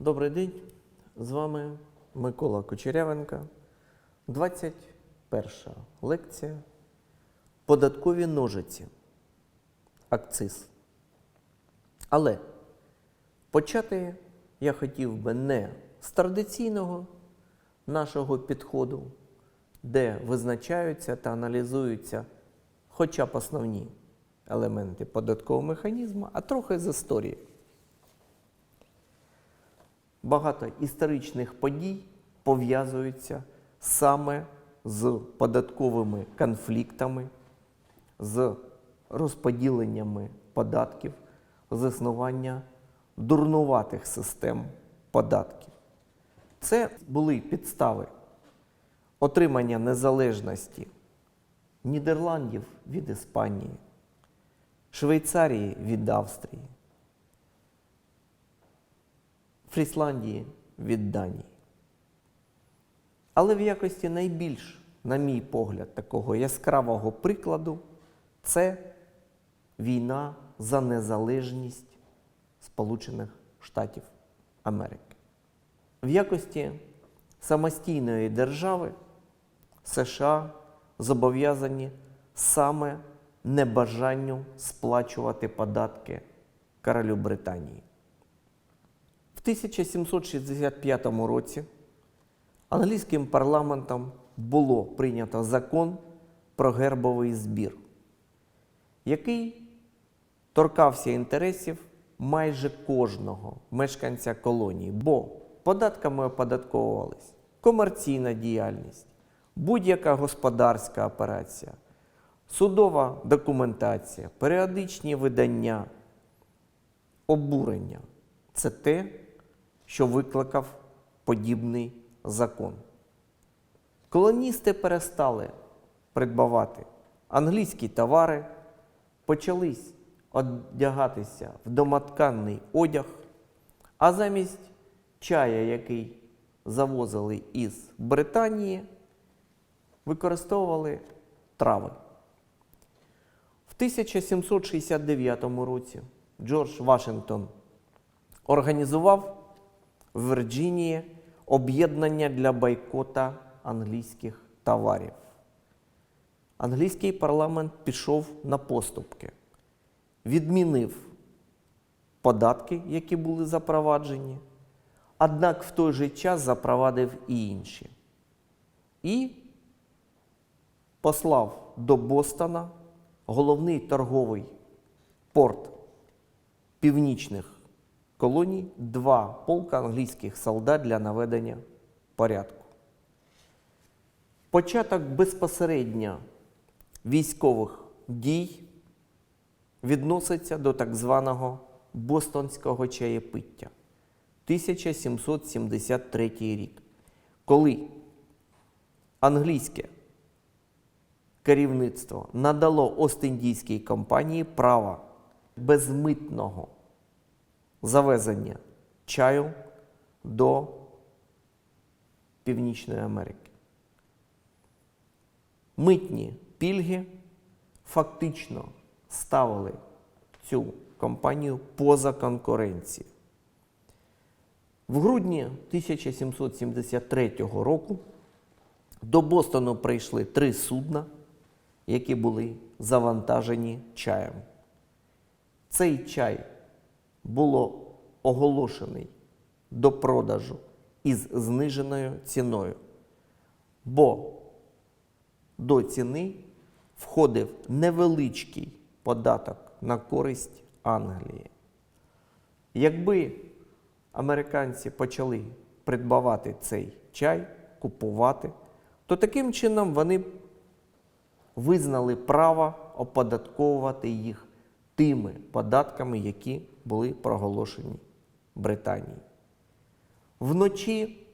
Добрий день, з вами Микола Кучерявенка. 21 лекція. Податкові ножиці. Акциз. Але почати я хотів би не з традиційного нашого підходу, де визначаються та аналізуються хоча б основні елементи податкового механізму, а трохи з історії. Багато історичних подій пов'язуються саме з податковими конфліктами, з розподіленнями податків, з існування дурнуватих систем податків. Це були підстави отримання незалежності Нідерландів від Іспанії, Швейцарії від Австрії, Фрісландії від Данії. Але в якості найбільш, на мій погляд, такого яскравого прикладу це війна за незалежність Сполучених Штатів Америки. В якості самостійної держави США зобов'язані саме небажанню сплачувати податки королю Британії. В 1765 році англійським парламентом було прийнято закон про гербовий збір, який торкався інтересів майже кожного мешканця колонії, бо податками оподатковувались комерційна діяльність, будь-яка господарська операція, судова документація, періодичні видання, обурення. Це те, що викликав подібний закон. Колоністи перестали придбавати англійські товари, почались одягатися в домотканний одяг, а замість чая, який завозили із Британії, використовували трави. В 1769 році Джордж Вашингтон організував в Вірджинії об'єднання для бойкота англійських товарів. Англійський парламент пішов на поступки, відмінив податки, які були запроваджені, однак в той же час запровадив і інші. І послав до Бостона головний торговий порт північних колоній два полка англійських солдат для наведення порядку. Початок безпосередньо військових дій відноситься до так званого Бостонського чаєпиття 1773 рік, коли англійське керівництво надало Ост-Індійській компанії право безмитного завезення чаю до Північної Америки. Митні пільги фактично ставили цю компанію поза конкуренцією. В грудні 1773 року до Бостону прийшли три судна, які були завантажені чаєм. Цей чай було оголошений до продажу із зниженою ціною, бо до ціни входив невеличкий податок на користь Англії. Якби американці почали придбавати цей чай, купувати, то таким чином вони визнали право оподатковувати їх тими податками, які були проголошені Британії. Вночі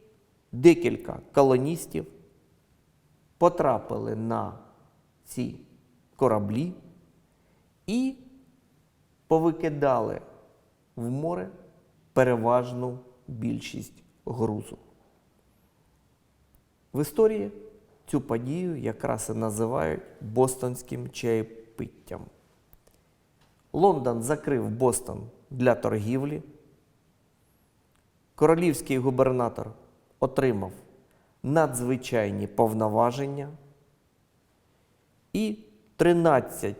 декілька колоністів потрапили на ці кораблі і повикидали в море переважну більшість грузу. В історії цю подію якраз і називають Бостонським чаєпиттям. Лондон закрив Бостон для торгівлі. королівський губернатор отримав надзвичайні повноваження, і 13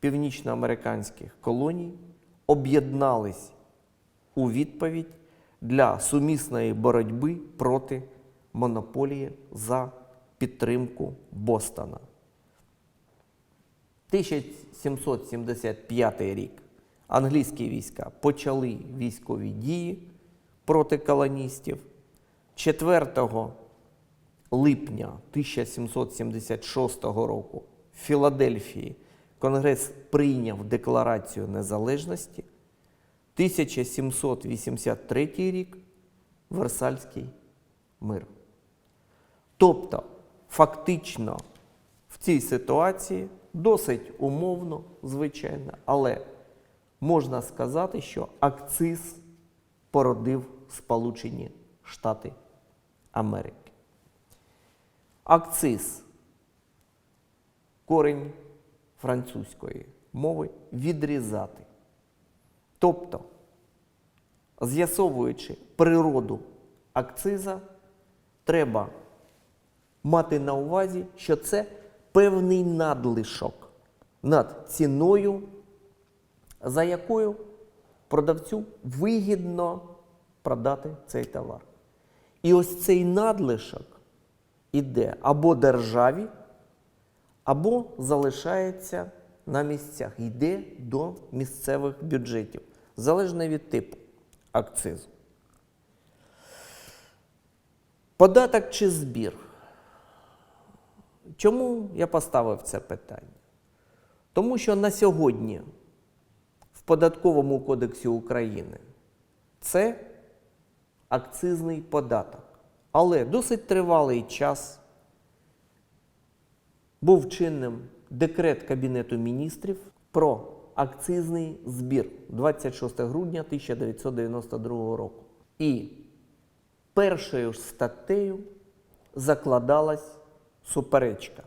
північноамериканських колоній об'єднались у відповідь для сумісної боротьби проти монополії за підтримку Бостона. 1775 рік англійські війська почали військові дії проти колоністів. 4 липня 1776 року в Філадельфії Конгрес прийняв Декларацію незалежності. 1783 рік Версальський мир. Тобто, фактично, в цій ситуації досить умовно, звичайно, але можна сказати, що акциз породив Сполучені Штати Америки. Акциз корень французької мови відрізати. Тобто, з'ясовуючи природу акциза, треба мати на увазі, що це певний надлишок над ціною, за якою продавцю вигідно продати цей товар. І ось цей надлишок іде або державі, або залишається на місцях, йде до місцевих бюджетів, залежно від типу акцизу. Податок чи збір? Чому я поставив це питання? Тому що на сьогодні Податковому кодексі України це акцизний податок. Але досить тривалий час був чинним декрет Кабінету міністрів про акцизний збір 26 грудня 1992 року. І першою ж статтею закладалась суперечка.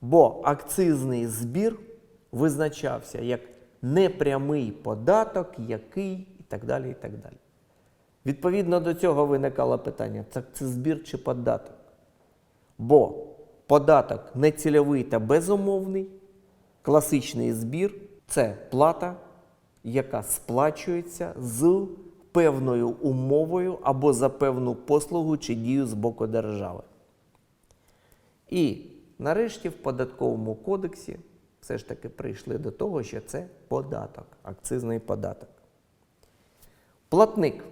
Бо акцизний збір визначався як непрямий податок, який і так далі. і так далі. Відповідно до цього виникало питання: це, це збір чи податок? Бо податок нецільовий та безумовний, класичний збір це плата, яка сплачується з певною умовою або за певну послугу чи дію з боку держави. І нарешті в податковому кодексі все ж таки прийшли до того, що це податок, акцизний податок. Платник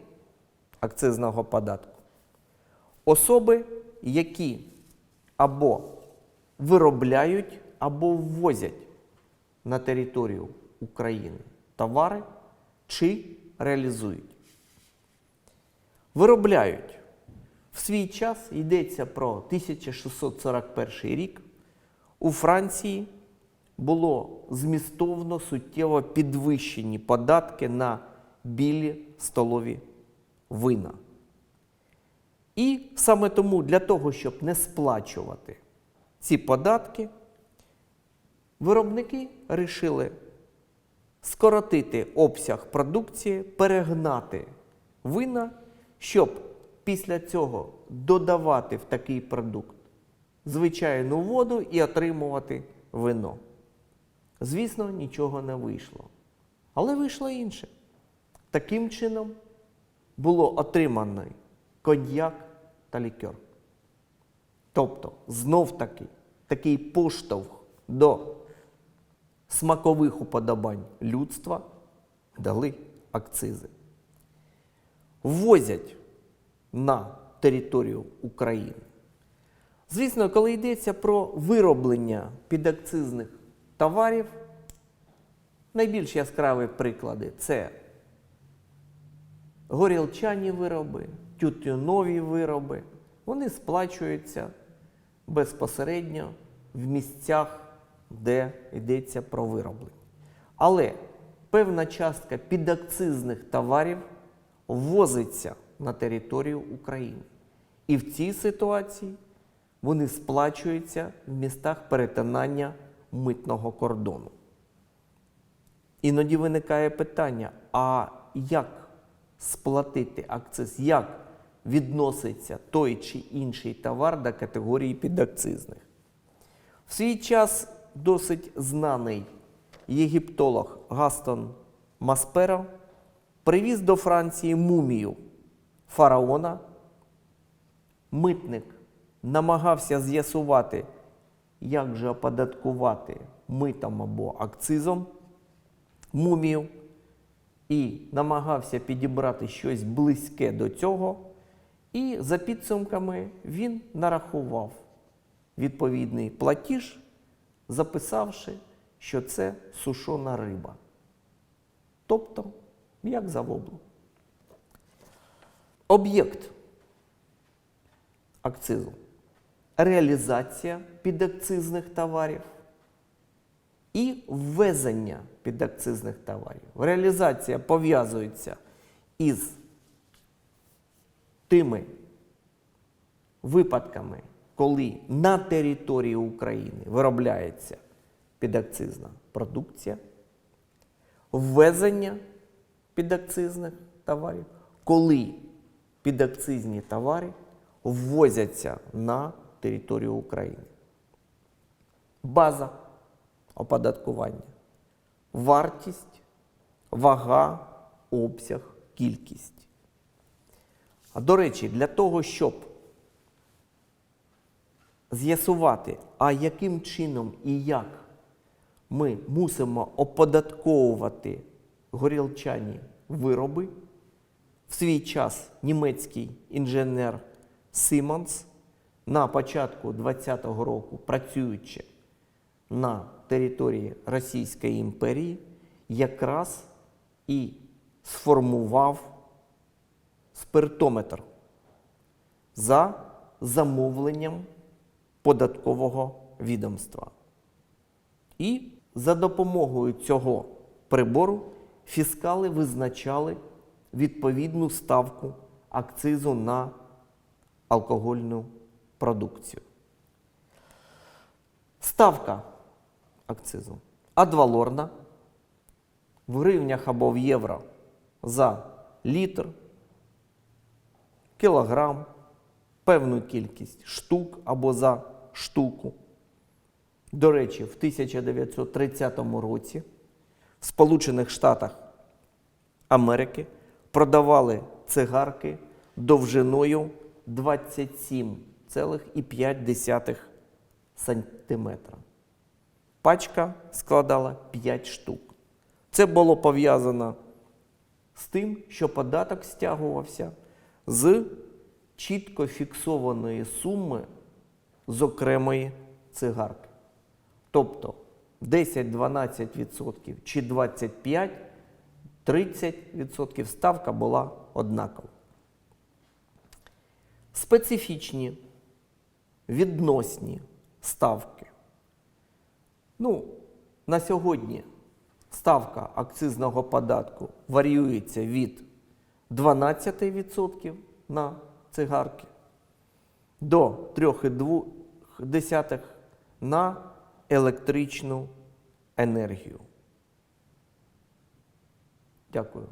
акцизного податку. Особи, які або виробляють, або ввозять на територію України товари чи реалізують. Виробляють. В свій час йдеться про 1641 рік. У Франції було змістовно суттєво підвищені податки на білі столові вина. І саме тому для того, щоб не сплачувати ці податки, виробники вирішили скоротити обсяг продукції, перегнати вина, щоб після цього додавати в такий продукт звичайну воду і отримувати вино. Звісно, нічого не вийшло. Але вийшло інше. Таким чином було отримано коньяк та лікер. Тобто, знов таки, такий поштовх до смакових уподобань людства дали акцизи. Ввозять на територію України. Звісно, коли йдеться про вироблення підакцизних товарів, найбільш яскраві приклади це горілчані вироби, тютюнові вироби, вони сплачуються безпосередньо в місцях, де йдеться про вироблення. Але певна частка підакцизних товарів ввозиться на територію України. І в цій ситуації вони сплачуються в містах перетинання митного кордону. Іноді виникає питання: а як сплатити акциз, як відноситься той чи інший товар до категорії підакцизних. В свій час досить знаний єгиптолог Гастон Масперо привіз до Франції мумію фараона. Митник намагався з'ясувати, як же оподаткувати митом або акцизом мумію, і намагався підібрати щось близьке до цього. І за підсумками він нарахував відповідний платіж, записавши, що це сушона риба. Тобто, як за воблу. Об'єкт акцизу. Реалізація підакцизних товарів і ввезення підакцизних товарів. Реалізація пов'язується із тими випадками, коли на території України виробляється підакцизна продукція, ввезення підакцизних товарів, коли підакцизні товари ввозяться на територію України. База оподаткування, вартість, вага, обсяг, кількість. А до речі, для того, щоб з'ясувати, а яким чином і як ми мусимо оподатковувати горілчані вироби, в свій час німецький інженер Симонс на початку 20-го року, працюючи на території Російської імперії, якраз і сформував спиртометр за замовленням податкового відомства. І за допомогою цього прибору фіскали визначали відповідну ставку акцизу на алкогольну продукцію. Ставка акцизу адвалорна в гривнях або в євро за літр, кілограм, певну кількість штук або за штуку. До речі, в 1930 році в Сполучених Штатах Америки продавали цигарки довжиною 27,5 см. Пачка складала 5 штук. Це було пов'язано з тим, що податок стягувався з чітко фіксованої суми з окремої цигарки. Тобто 10-12% чи 25%, 30% ставка була однакова. Специфічні відносні ставки. Ну, на сьогодні ставка акцизного податку варіюється від 12% на цигарки до 3,2% на електричну енергію. Дякую.